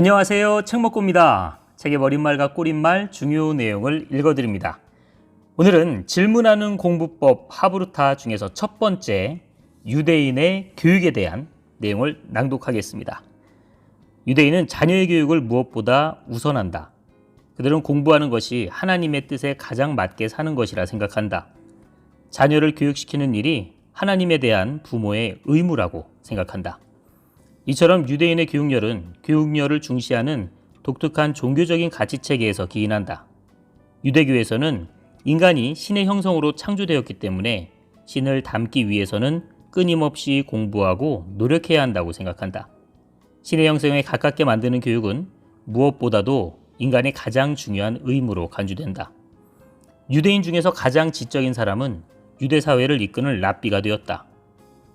안녕하세요. 책 먹고입니다. 책의 머릿말과 꼬릿말 중요 내용을 읽어드립니다. 오늘은 질문하는 공부법 하브루타 중에서 첫 번째 유대인의 교육에 대한 내용을 낭독하겠습니다. 유대인은 자녀의 교육을 무엇보다 우선한다. 그들은 공부하는 것이 하나님의 뜻에 가장 맞게 사는 것이라 생각한다. 자녀를 교육시키는 일이 하나님에 대한 부모의 의무라고 생각한다. 이처럼 유대인의 교육열은 교육열을 중시하는 독특한 종교적인 가치 체계에서 기인한다. 유대교에서는 인간이 신의 형성으로 창조되었기 때문에 신을 닮기 위해서는 끊임없이 공부하고 노력해야 한다고 생각한다. 신의 형성에 가깝게 만드는 교육은 무엇보다도 인간의 가장 중요한 의무로 간주된다. 유대인 중에서 가장 지적인 사람은 유대 사회를 이끄는 랍비가 되었다.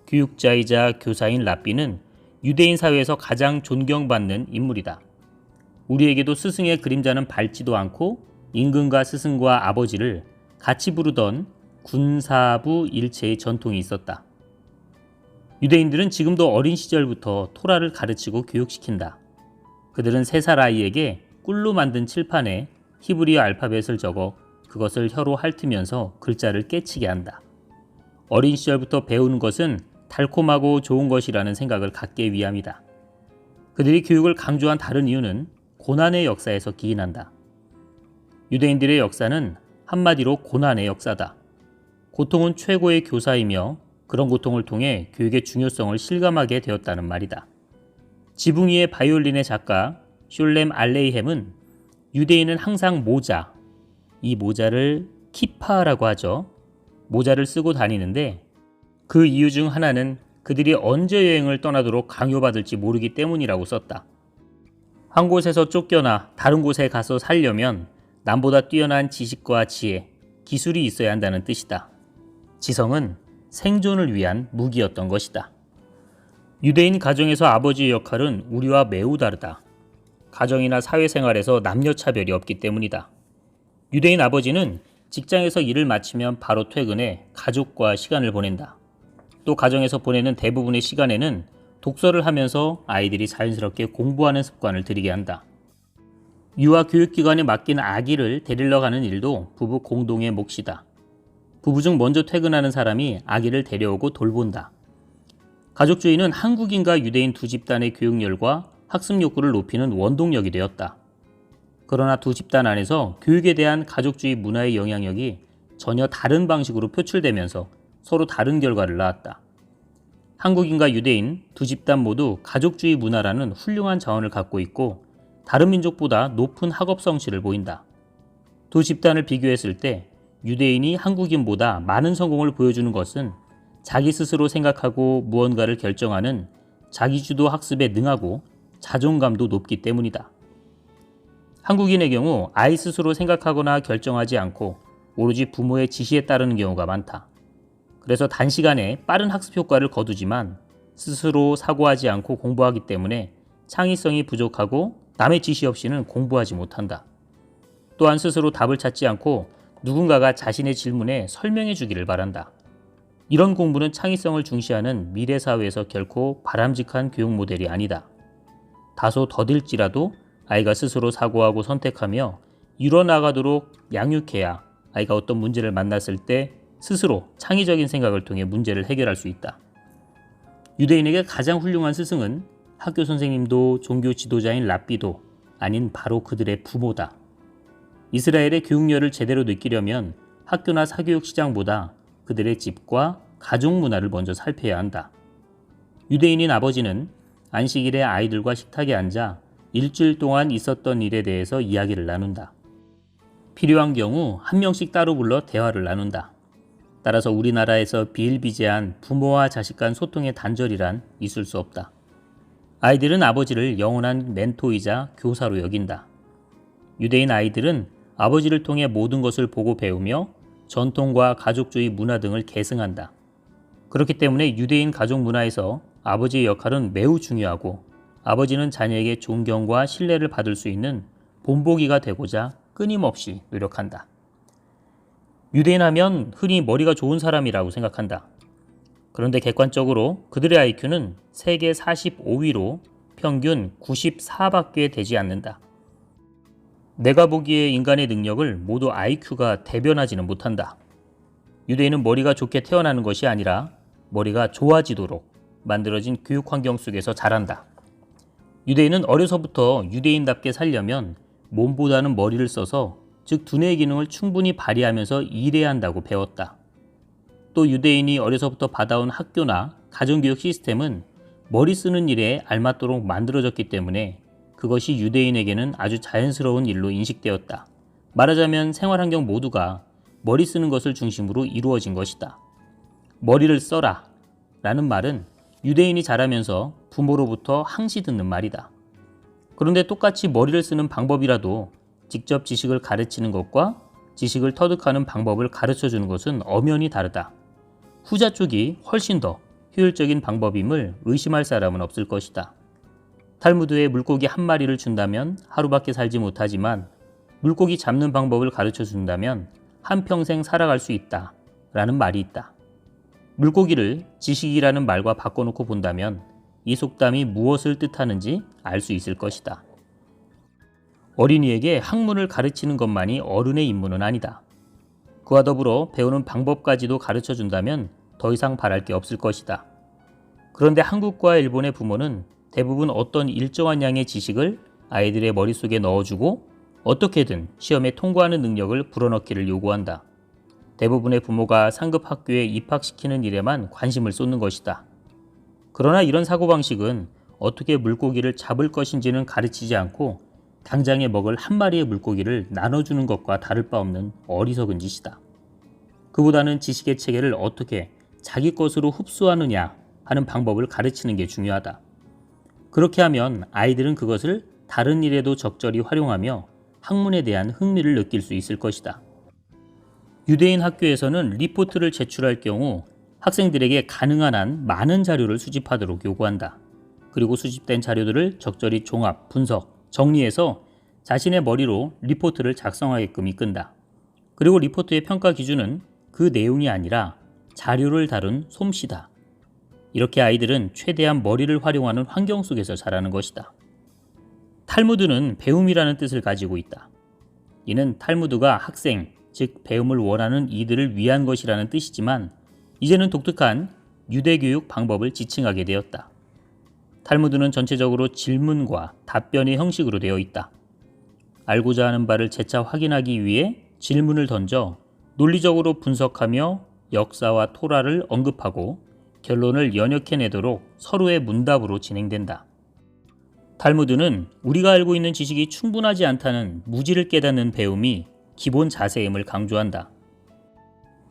교육자이자 교사인 랍비는 유대인 사회에서 가장 존경받는 인물이다. 우리에게도 스승의 그림자는 밟지도 않고 임금과 스승과 아버지를 같이 부르던 군사부 일체의 전통이 있었다. 유대인들은 지금도 어린 시절부터 토라를 가르치고 교육시킨다. 그들은 세 살 아이에게 꿀로 만든 칠판에 히브리어 알파벳을 적어 그것을 혀로 핥으면서 글자를 깨치게 한다. 어린 시절부터 배우는 것은 달콤하고 좋은 것이라는 생각을 갖게 위함이다. 그들이 교육을 강조한 다른 이유는 고난의 역사에서 기인한다. 유대인들의 역사는 한마디로 고난의 역사다. 고통은 최고의 교사이며 그런 고통을 통해 교육의 중요성을 실감하게 되었다는 말이다. 지붕 위의 바이올린의 작가 슐렘 알레이햄은 유대인은 항상 모자, 이 모자를 키파라고 하죠. 모자를 쓰고 다니는데 그 이유 중 하나는 그들이 언제 여행을 떠나도록 강요받을지 모르기 때문이라고 썼다. 한 곳에서 쫓겨나 다른 곳에 가서 살려면 남보다 뛰어난 지식과 지혜, 기술이 있어야 한다는 뜻이다. 지성은 생존을 위한 무기였던 것이다. 유대인 가정에서 아버지의 역할은 우리와 매우 다르다. 가정이나 사회생활에서 남녀 차별이 없기 때문이다. 유대인 아버지는 직장에서 일을 마치면 바로 퇴근해 가족과 시간을 보낸다. 또 가정에서 보내는 대부분의 시간에는 독서를 하면서 아이들이 자연스럽게 공부하는 습관을 들이게 한다. 유아 교육기관에 맡긴 아기를 데리러 가는 일도 부부 공동의 몫이다. 부부 중 먼저 퇴근하는 사람이 아기를 데려오고 돌본다. 가족주의는 한국인과 유대인 두 집단의 교육열과 학습 욕구를 높이는 원동력이 되었다. 그러나 두 집단 안에서 교육에 대한 가족주의 문화의 영향력이 전혀 다른 방식으로 표출되면서 서로 다른 결과를 낳았다. 한국인과 유대인 두 집단 모두 가족주의 문화라는 훌륭한 자원을 갖고 있고 다른 민족보다 높은 학업 성실을 보인다. 두 집단을 비교했을 때 유대인이 한국인보다 많은 성공을 보여주는 것은 자기 스스로 생각하고 무언가를 결정하는 자기주도 학습에 능하고 자존감도 높기 때문이다. 한국인의 경우 아이 스스로 생각하거나 결정하지 않고 오로지 부모의 지시에 따르는 경우가 많다. 그래서 단시간에 빠른 학습 효과를 거두지만 스스로 사고하지 않고 공부하기 때문에 창의성이 부족하고 남의 지시 없이는 공부하지 못한다. 또한 스스로 답을 찾지 않고 누군가가 자신의 질문에 설명해 주기를 바란다. 이런 공부는 창의성을 중시하는 미래 사회에서 결코 바람직한 교육 모델이 아니다. 다소 더딜지라도 아이가 스스로 사고하고 선택하며 이뤄나가도록 양육해야 아이가 어떤 문제를 만났을 때 스스로 창의적인 생각을 통해 문제를 해결할 수 있다. 유대인에게 가장 훌륭한 스승은 학교 선생님도 종교 지도자인 랍비도 아닌 바로 그들의 부모다. 이스라엘의 교육열을 제대로 느끼려면 학교나 사교육 시장보다 그들의 집과 가족 문화를 먼저 살펴야 한다. 유대인인 아버지는 안식일에 아이들과 식탁에 앉아 일주일 동안 있었던 일에 대해서 이야기를 나눈다. 필요한 경우 한 명씩 따로 불러 대화를 나눈다. 따라서 우리나라에서 비일비재한 부모와 자식 간 소통의 단절이란 있을 수 없다. 아이들은 아버지를 영원한 멘토이자 교사로 여긴다. 유대인 아이들은 아버지를 통해 모든 것을 보고 배우며 전통과 가족주의 문화 등을 계승한다. 그렇기 때문에 유대인 가족 문화에서 아버지의 역할은 매우 중요하고 아버지는 자녀에게 존경과 신뢰를 받을 수 있는 본보기가 되고자 끊임없이 노력한다. 유대인 하면 흔히 머리가 좋은 사람이라고 생각한다. 그런데 객관적으로 그들의 IQ는 세계 45위로 평균 94밖에 되지 않는다. 내가 보기에 인간의 능력을 모두 IQ가 대변하지는 못한다. 유대인은 머리가 좋게 태어나는 것이 아니라 머리가 좋아지도록 만들어진 교육 환경 속에서 자란다. 유대인은 어려서부터 유대인답게 살려면 몸보다는 머리를 써서 즉 두뇌의 기능을 충분히 발휘하면서 일해야 한다고 배웠다. 또 유대인이 어려서부터 받아온 학교나 가정교육 시스템은 머리 쓰는 일에 알맞도록 만들어졌기 때문에 그것이 유대인에게는 아주 자연스러운 일로 인식되었다. 말하자면 생활 환경 모두가 머리 쓰는 것을 중심으로 이루어진 것이다. 머리를 써라 라는 말은 유대인이 자라면서 부모로부터 항시 듣는 말이다. 그런데 똑같이 머리를 쓰는 방법이라도 직접 지식을 가르치는 것과 지식을 터득하는 방법을 가르쳐 주는 것은 엄연히 다르다. 후자 쪽이 훨씬 더 효율적인 방법임을 의심할 사람은 없을 것이다. 탈무드에 물고기 한 마리를 준다면 하루밖에 살지 못하지만 물고기 잡는 방법을 가르쳐 준다면 한평생 살아갈 수 있다. 라는 말이 있다. 물고기를 지식이라는 말과 바꿔놓고 본다면 이 속담이 무엇을 뜻하는지 알 수 있을 것이다. 어린이에게 학문을 가르치는 것만이 어른의 임무는 아니다. 그와 더불어 배우는 방법까지도 가르쳐 준다면 더 이상 바랄 게 없을 것이다. 그런데 한국과 일본의 부모는 대부분 어떤 일정한 양의 지식을 아이들의 머릿속에 넣어주고 어떻게든 시험에 통과하는 능력을 불어넣기를 요구한다. 대부분의 부모가 상급 학교에 입학시키는 일에만 관심을 쏟는 것이다. 그러나 이런 사고방식은 어떻게 물고기를 잡을 것인지는 가르치지 않고 당장에 먹을 한 마리의 물고기를 나눠주는 것과 다를 바 없는 어리석은 짓이다. 그보다는 지식의 체계를 어떻게 자기 것으로 흡수하느냐 하는 방법을 가르치는 게 중요하다. 그렇게 하면 아이들은 그것을 다른 일에도 적절히 활용하며 학문에 대한 흥미를 느낄 수 있을 것이다. 유대인 학교에서는 리포트를 제출할 경우 학생들에게 가능한 한 많은 자료를 수집하도록 요구한다. 그리고 수집된 자료들을 적절히 종합, 분석, 정리해서 자신의 머리로 리포트를 작성하게끔 이끈다. 그리고 리포트의 평가 기준은 그 내용이 아니라 자료를 다룬 솜씨다. 이렇게 아이들은 최대한 머리를 활용하는 환경 속에서 자라는 것이다. 탈무드는 배움이라는 뜻을 가지고 있다. 이는 탈무드가 학생, 즉 배움을 원하는 이들을 위한 것이라는 뜻이지만 이제는 독특한 유대교육 방법을 지칭하게 되었다. 탈무드는 전체적으로 질문과 답변의 형식으로 되어 있다. 알고자 하는 바를 재차 확인하기 위해 질문을 던져 논리적으로 분석하며 역사와 토라를 언급하고 결론을 연역해내도록 서로의 문답으로 진행된다. 탈무드는 우리가 알고 있는 지식이 충분하지 않다는 무지를 깨닫는 배움이 기본 자세임을 강조한다.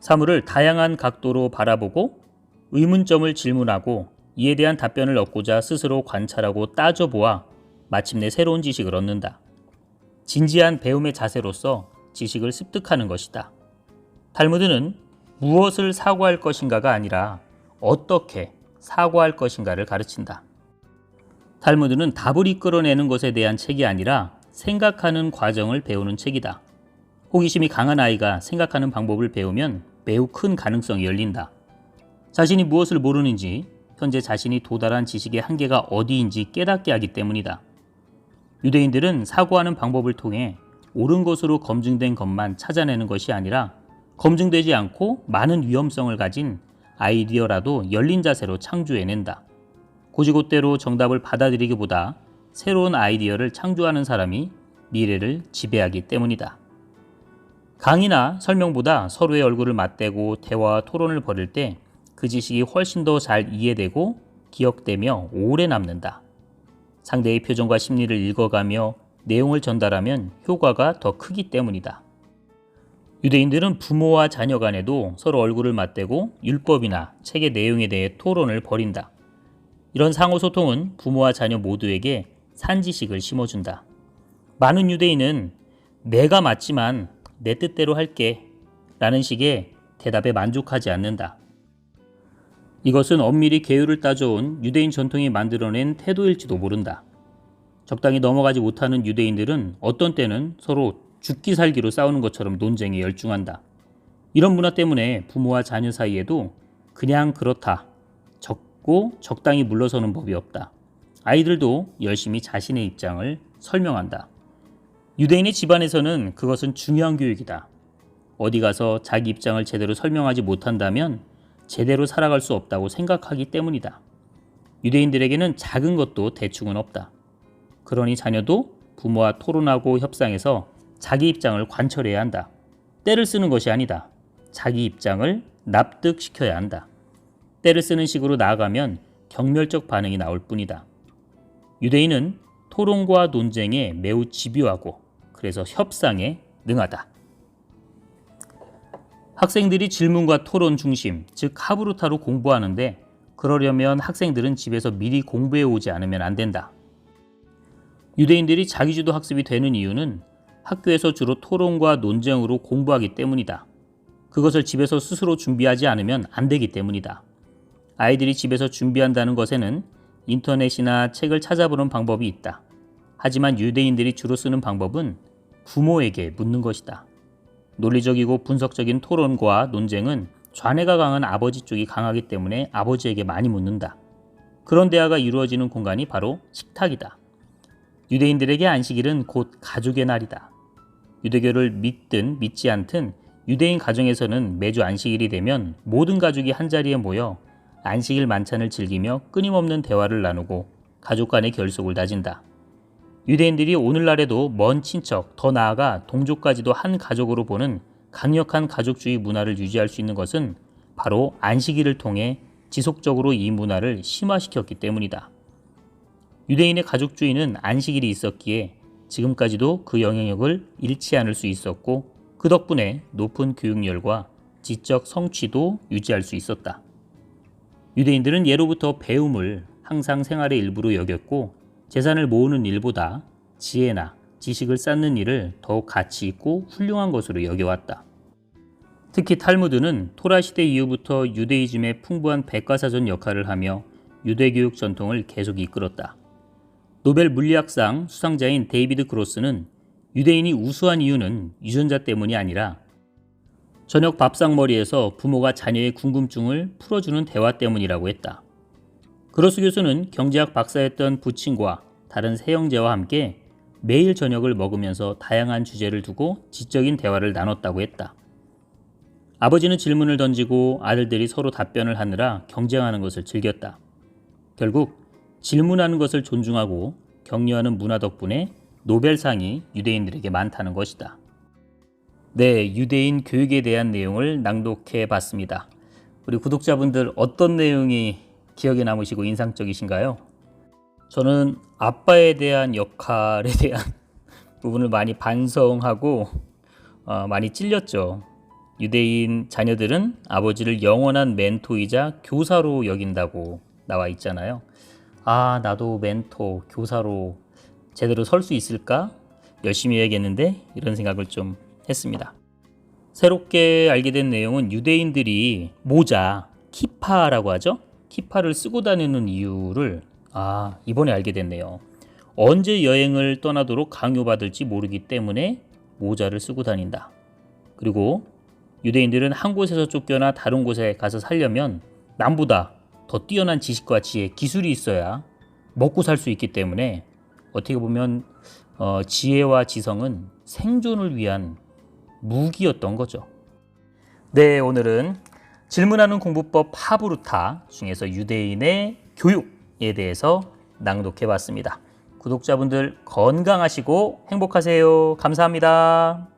사물을 다양한 각도로 바라보고 의문점을 질문하고 이에 대한 답변을 얻고자 스스로 관찰하고 따져보아 마침내 새로운 지식을 얻는다. 진지한 배움의 자세로서 지식을 습득하는 것이다. 탈무드는 무엇을 사고할 것인가가 아니라 어떻게 사고할 것인가를 가르친다. 탈무드는 답을 이끌어내는 것에 대한 책이 아니라 생각하는 과정을 배우는 책이다. 호기심이 강한 아이가 생각하는 방법을 배우면 매우 큰 가능성이 열린다. 자신이 무엇을 모르는지, 현재 자신이 도달한 지식의 한계가 어디인지 깨닫게 하기 때문이다. 유대인들은 사고하는 방법을 통해 옳은 것으로 검증된 것만 찾아내는 것이 아니라 검증되지 않고 많은 위험성을 가진 아이디어라도 열린 자세로 창조해낸다. 고지고대로 정답을 받아들이기보다 새로운 아이디어를 창조하는 사람이 미래를 지배하기 때문이다. 강의나 설명보다 서로의 얼굴을 맞대고 대화와 토론을 벌일 때 그 지식이 훨씬 더 잘 이해되고 기억되며 오래 남는다. 상대의 표정과 심리를 읽어가며 내용을 전달하면 효과가 더 크기 때문이다. 유대인들은 부모와 자녀 간에도 서로 얼굴을 맞대고 율법이나 책의 내용에 대해 토론을 벌인다. 이런 상호 소통은 부모와 자녀 모두에게 산지식을 심어준다. 많은 유대인은 내가 맞지만 내 뜻대로 할게 라는 식의 대답에 만족하지 않는다. 이것은 엄밀히 계율을 따져온 유대인 전통이 만들어낸 태도일지도 모른다. 적당히 넘어가지 못하는 유대인들은 어떤 때는 서로 죽기 살기로 싸우는 것처럼 논쟁에 열중한다. 이런 문화 때문에 부모와 자녀 사이에도 그냥 그렇다. 적고 적당히 물러서는 법이 없다. 아이들도 열심히 자신의 입장을 설명한다. 유대인의 집안에서는 그것은 중요한 교육이다. 어디 가서 자기 입장을 제대로 설명하지 못한다면 제대로 살아갈 수 없다고 생각하기 때문이다. 유대인들에게는 작은 것도 대충은 없다. 그러니 자녀도 부모와 토론하고 협상해서 자기 입장을 관철해야 한다. 때를 쓰는 것이 아니다. 자기 입장을 납득시켜야 한다. 때를 쓰는 식으로 나아가면 경멸적 반응이 나올 뿐이다. 유대인은 토론과 논쟁에 매우 집요하고 그래서 협상에 능하다. 학생들이 질문과 토론 중심, 즉 하브루타로 공부하는데 그러려면 학생들은 집에서 미리 공부해 오지 않으면 안 된다. 유대인들이 자기주도 학습이 되는 이유는 학교에서 주로 토론과 논쟁으로 공부하기 때문이다. 그것을 집에서 스스로 준비하지 않으면 안 되기 때문이다. 아이들이 집에서 준비한다는 것에는 인터넷이나 책을 찾아보는 방법이 있다. 하지만 유대인들이 주로 쓰는 방법은 부모에게 묻는 것이다. 논리적이고 분석적인 토론과 논쟁은 좌뇌가 강한 아버지 쪽이 강하기 때문에 아버지에게 많이 묻는다. 그런 대화가 이루어지는 공간이 바로 식탁이다. 유대인들에게 안식일은 곧 가족의 날이다. 유대교를 믿든 믿지 않든 유대인 가정에서는 매주 안식일이 되면 모든 가족이 한자리에 모여 안식일 만찬을 즐기며 끊임없는 대화를 나누고 가족 간의 결속을 다진다. 유대인들이 오늘날에도 먼 친척, 더 나아가 동족까지도 한 가족으로 보는 강력한 가족주의 문화를 유지할 수 있는 것은 바로 안식일을 통해 지속적으로 이 문화를 심화시켰기 때문이다. 유대인의 가족주의는 안식일이 있었기에 지금까지도 그 영향력을 잃지 않을 수 있었고 그 덕분에 높은 교육열과 지적 성취도 유지할 수 있었다. 유대인들은 예로부터 배움을 항상 생활의 일부로 여겼고 재산을 모으는 일보다 지혜나 지식을 쌓는 일을 더욱 가치 있고 훌륭한 것으로 여겨왔다. 특히 탈무드는 토라 시대 이후부터 유대이즘의 풍부한 백과사전 역할을 하며 유대교육 전통을 계속 이끌었다. 노벨 물리학상 수상자인 데이비드 그로스는 유대인이 우수한 이유는 유전자 때문이 아니라 저녁 밥상머리에서 부모가 자녀의 궁금증을 풀어주는 대화 때문이라고 했다. 그로스 교수는 경제학 박사였던 부친과 다른 세 형제와 함께 매일 저녁을 먹으면서 다양한 주제를 두고 지적인 대화를 나눴다고 했다. 아버지는 질문을 던지고 아들들이 서로 답변을 하느라 경쟁하는 것을 즐겼다. 결국 질문하는 것을 존중하고 격려하는 문화 덕분에 노벨상이 유대인들에게 많다는 것이다. 네, 유대인 교육에 대한 내용을 낭독해 봤습니다. 우리 구독자분들 어떤 내용이 기억에 남으시고 인상적이신가요? 저는 아빠에 대한 역할에 대한 부분을 많이 반성하고 어, 많이 찔렸죠. 유대인 자녀들은 아버지를 영원한 멘토이자 교사로 여긴다고 나와 있잖아요. 아, 나도 멘토, 교사로 제대로 설 수 있을까? 열심히 해야겠는데? 이런 생각을 좀 했습니다. 새롭게 알게 된 내용은 유대인들이 모자, 키파라고 하죠? 키파를 쓰고 다니는 이유를 아, 이번에 알게 됐네요. 언제 여행을 떠나도록 강요받을지 모르기 때문에 모자를 쓰고 다닌다. 그리고 유대인들은 한 곳에서 쫓겨나 다른 곳에 가서 살려면 남보다 더 뛰어난 지식과 지혜, 기술이 있어야 먹고 살 수 있기 때문에 어떻게 보면 어, 지혜와 지성은 생존을 위한 무기였던 거죠. 네, 오늘은 질문하는 공부법 하브루타 중에서 유대인의 교육에 대해서 낭독해 봤습니다. 구독자분들 건강하시고 행복하세요. 감사합니다.